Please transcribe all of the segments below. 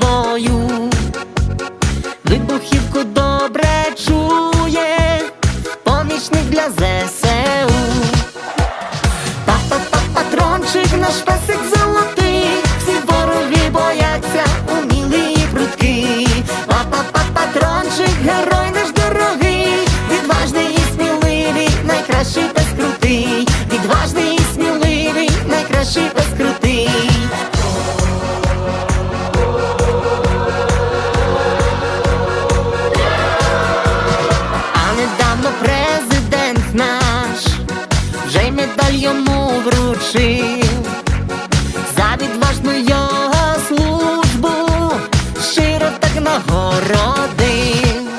for you. Медаль йому вручив за відважну його службу, щиро так нагородив.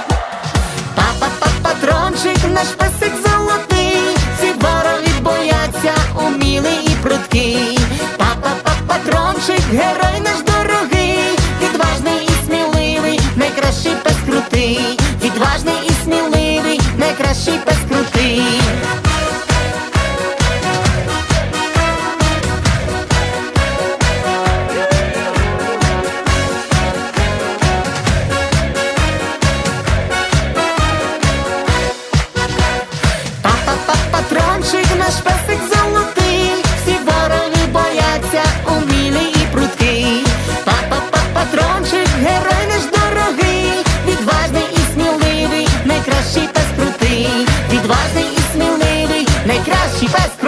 Папа, патрончик, наш песик золотий, ці вороги бояться, умілий і прудкий. Папа, патрончик, герой наш найкращий пес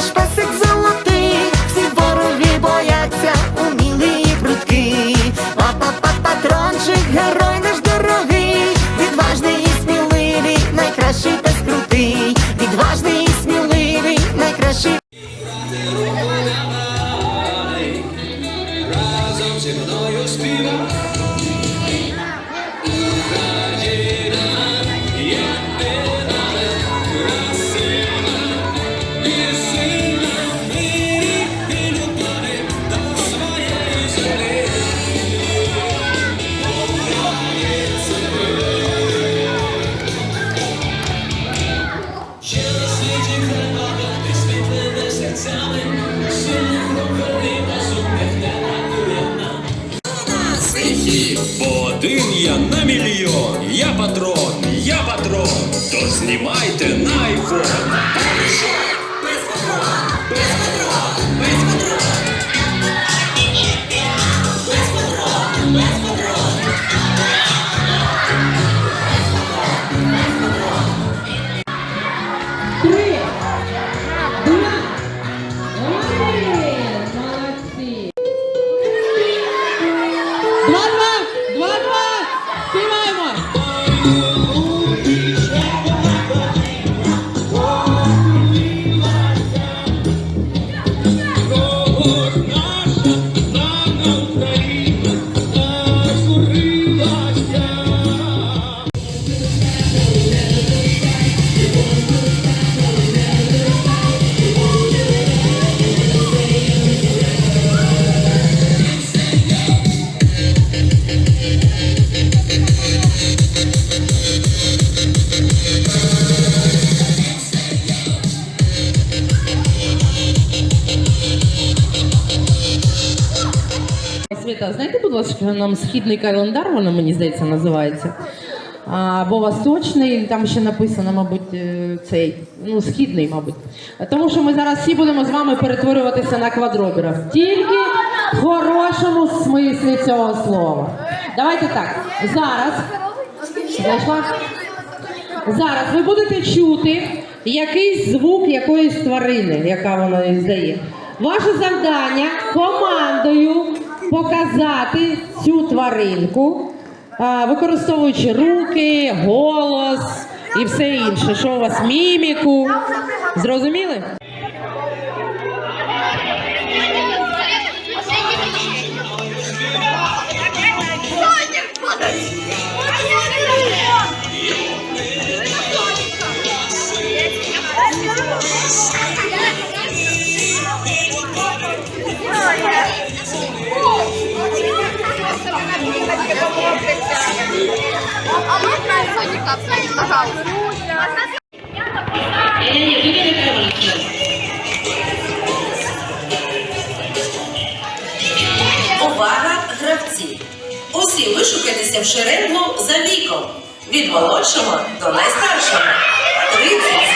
наш золотий, всі вороги бояться, умілий і прудкий. Папа-патрончик, герой наш дорогий, відважний і сміливий, найкращий пес відважний і сміливий, найкращий разом зі мною співа. Yeah. Нам східний календар, воно мені здається, називається. Або восточний, там ще написано, мабуть, е, цей, ну, східний, мабуть. Тому що ми зараз всі будемо з вами перетворюватися на квадроберів. Тільки в хорошому смислі цього слова. Давайте так. Зараз. Зайшла? Зараз ви будете чути якийсь звук якоїсь тварини, яка вона іздає. Ваше завдання командою показати цю тваринку використовуючи руки, голос і все інше. Що у вас міміку? Зрозуміли? Соніка, пожалуйста? Увага, гравці! Усі вишукайтеся в шеренгу за віком. Від молодшого до найстаршого. 30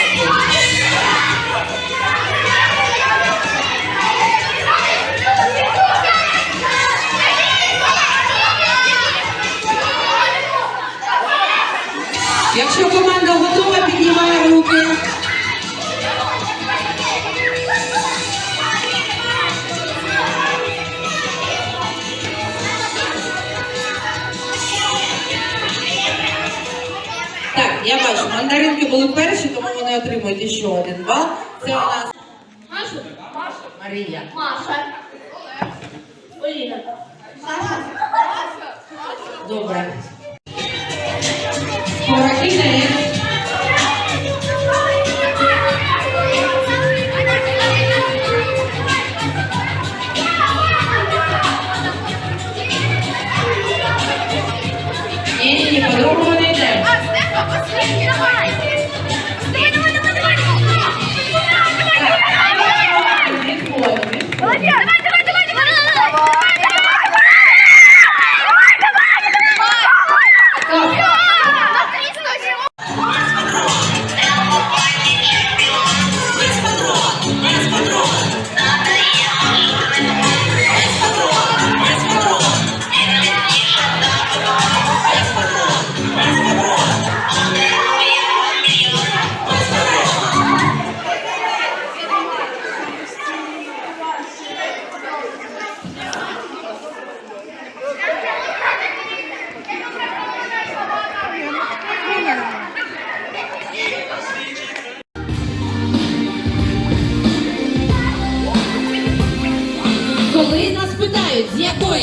я бачу, мандаринки були перші, тому вони отримують ще один бал. Це у нас Маша. Марія. Маша. Поліна. Маша. Добре. Yeah.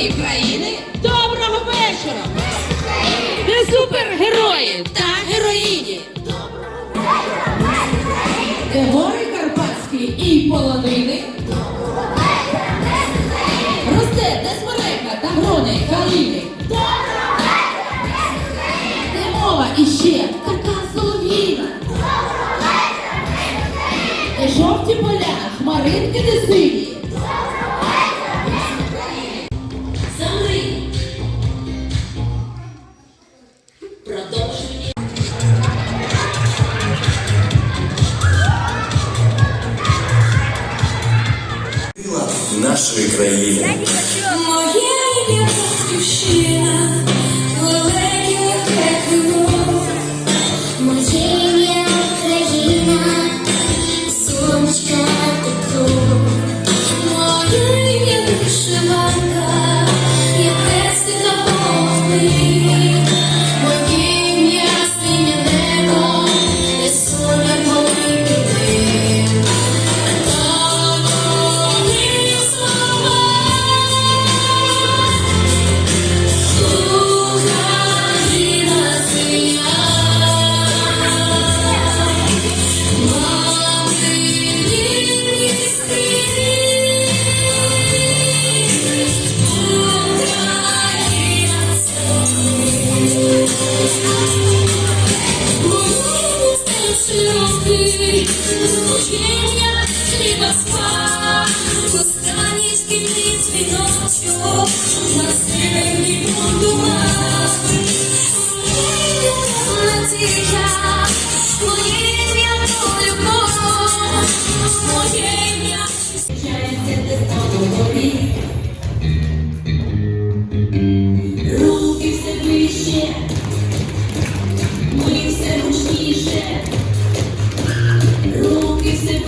Якої країни, доброго вечора! Ми супергерої та героїні! Де гори Карпатські і полонини. Росте де та грони калини. Де мова іще така солов'їна. Де жовті поля, хмаринки де сині. Israelis Руки все вище, руки все